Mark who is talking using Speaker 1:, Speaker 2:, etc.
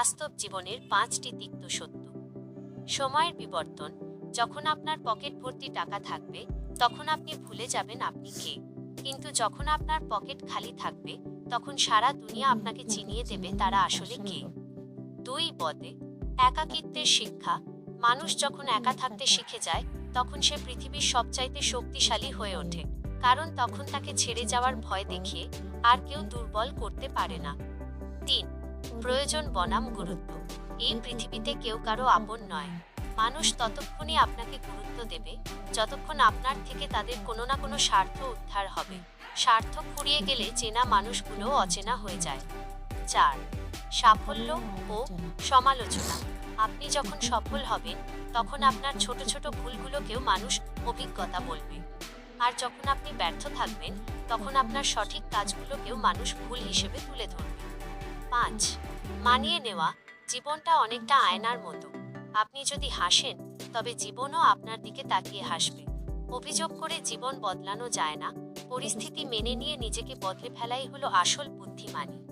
Speaker 1: বাস্তব জীবনের পাঁচটি তিক্ত সত্য। সময়ের বিবর্তন, যখন আপনার পকেট ভর্তি টাকা থাকবে, তখন আপনি ভুলে যাবেন আপনি কে। কিন্তু যখন আপনার পকেট খালি থাকবে, তখন সারা দুনিয়া আপনাকে চিনিয়ে দেবে তারা আসলে কে। দুই পদে একাকিত্বের শিক্ষা, মানুষ যখন একা থাকতে শিখে যায়, তখন সে পৃথিবীর সবচাইতে শক্তিশালী হয়ে ওঠে। কারণ তখন তাকে ছেড়ে যাওয়ার ভয় দেখিয়ে আর কেউ দুর্বল করতে পারে না। তিন প্রয়োজন বনাম গুরুত্ব। এই পৃথিবীতে কেউ কারও আপন নয়। মানুষ ততক্ষণই আপনাকে গুরুত্ব দেবে, যতক্ষণ আপনার থেকে তাদের কোনো না কোনো স্বার্থ উদ্ধার হবে। স্বার্থ ফুরিয়ে গেলে চেনা মানুষগুলো অচেনা হয়ে যায়। চার, সাফল্য ও সমালোচনা। আপনি যখন সফল হবেন, তখন আপনার ছোট ছোট ভুলগুলোকেও মানুষ অভিজ্ঞতা বলবে। আর যখন আপনি ব্যর্থ থাকবেন, তখন আপনার সঠিক কাজগুলোকেও মানুষ ভুল হিসেবে তুলে ধরবে। পাঁচ মানিয়ে নেওয়া জীবনটা অনেকটা আয়নার মতো। আপনি যদি হাসেন, তবে জীবনও আপনার দিকে তাকিয়ে হাসবে। অভিযোগ করে জীবন বদলানো যায় না। পরিস্থিতি মেনে নিয়ে নিজেকে বদলে ফেলাই হলো আসল বুদ্ধিমানী।